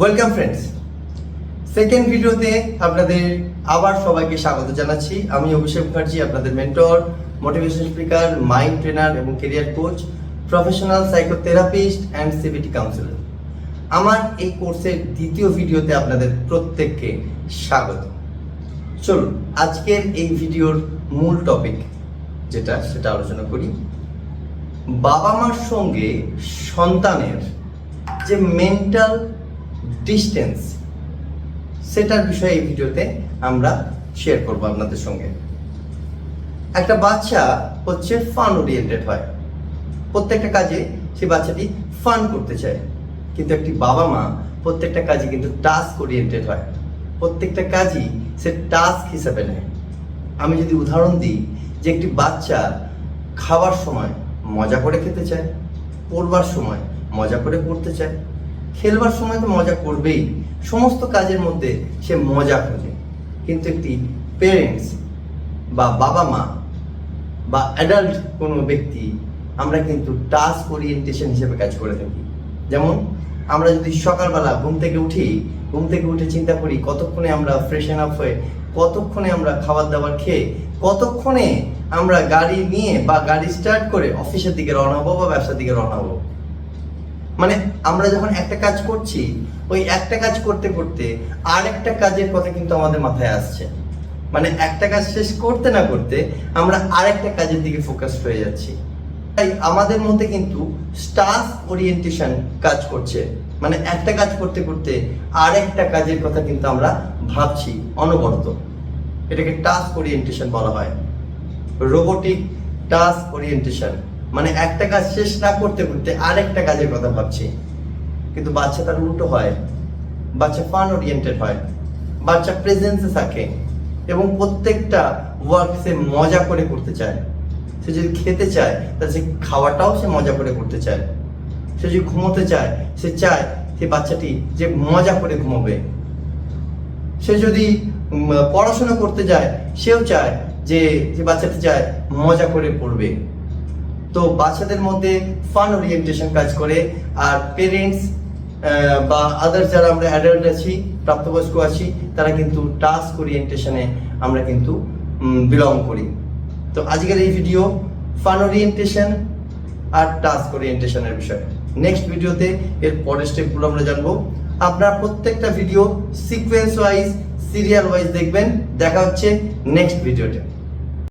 Welcome friends second ভিডিওতে আপনাদের আবার সবাইকে স্বাগত জানাচ্ছি। আমি অভিষেক মুখার্জি, আপনাদের mentor motivation speaker mind trainer এবং career coach professional psychotherapist and CBT counsellor আমার এই কোর্সের দ্বিতীয় ভিডিওতে আপনাদের প্রত্যেককে স্বাগত। চলুন, আজকের এই ভিডিওর মূল টপিক যেটা, সেটা আলোচনা করি। বাবা মার সঙ্গে সন্তানের যে মেন্টাল ডিস্টেন্স সেটার বিষয়ে এই ভিডিওতে আমরা শেয়ার করব আপনাদের সঙ্গে। একটা বাচ্চা হচ্ছে ফান ওরিয়েন্টেড হয়। প্রত্যেকটা কাজে সেই বাচ্চাটি ফান করতে চায়। কিন্তু একটি বাবা মা প্রত্যেকটা কাজে কিন্তু টাস্ক ওরিয়েন্টেড হয়। প্রত্যেকটা কাজই সে টাস্ক হিসাবে নেয়। আমি যদি উদাহরণ দিই যে একটি বাচ্চা খাবার সময় মজা করে খেতে চায়, পড়বার সময় মজা করে পড়তে চায় খেলবার সময় তো মজা করবেই। সমস্ত কাজের মধ্যে সে মজা খোঁজে। কিন্তু একটি পেরেন্টস বা বাবা মা বা অ্যাডাল্ট কোনো ব্যক্তি, আমরা কিন্তু টাস্ক ওরিয়েন্টেশন হিসেবে কাজ করে থাকি। যেমন, আমরা যদি সকালবেলা ঘুম থেকে উঠি, ঘুম থেকে উঠে চিন্তা করি, কতক্ষণে আমরা ফ্রেশন আপ হয়ে, কতক্ষণে আমরা খাবার দাবার খেয়ে, কতক্ষণে আমরা গাড়ি নিয়ে বা গাড়ি স্টার্ট করে অফিসের দিকে রওনা হব বা ব্যবসার দিকে রওনা হব। মানে আমরা যখন একটা কাজ করছি, ওই একটা কাজ করতে করতে আর একটা কাজের কথা কিন্তু আমাদের মাথায় আসছে। মানে একটা কাজ শেষ করতে না করতে আমরা আরেকটা কাজের দিকে ফোকাস হয়ে যাচ্ছি। তাই আমাদের মধ্যে কিন্তু স্টাফ ওরিয়েন্টেশন কাজ করছে। মানে একটা কাজ করতে করতে আরেকটা কাজের কথা কিন্তু আমরা ভাবছি, অনবরত। এটাকে টাস্ক ওরিয়েন্টেশন বলা হয়। রোবোটিক টাস্ক ওরিয়েন্টেশন মানে একটা কাজ শেষ না করতে করতে আরেকটা কাজের কথা ভাবছি। কিন্তু বাচ্চা তার উল্টো হয়, বাচ্চা ফান ওরিয়েন্টেড হয়, বাচ্চা প্রেজেন্সে থাকে এবং প্রত্যেকটা ওয়ার্ক সে মজা করে করতে চায়। সে যদি খেতে চায়, তাহলে সে খাওয়াটাও সে মজা করে করতে চায়। সে যদি ঘুমোতে চায়, সে চায় সে বাচ্চাটি যে মজা করে ঘুমোবে। সে যদি পড়াশোনা করতে যায়, সেও চায় যে যে বাচ্চাটি চায় মজা করে পড়বে। তো বাচ্চাদের মধ্যে ফান ওরিয়েন্টেশন কাজ করে। আর পেরেন্টস বা আদার্স যারা আমরা অ্যাডাল্ট আছি, প্রাপ্তবয়স্ক আছি, তারা কিন্তু টাস্ক ওরিয়েন্টেশনে আমরা কিন্তু বিলং করি। তো আজকের এই ভিডিও ফান ওরিয়েন্টেশন আর টাস্ক ওরিয়েন্টেশনের বিষয়। নেক্সট ভিডিওতে এর পরের স্টেপগুলো আমরা জানব। আপনারা প্রত্যেকটা video sequence wise serial wise দেখবেন। দেখা হচ্ছে নেক্সট ভিডিওতে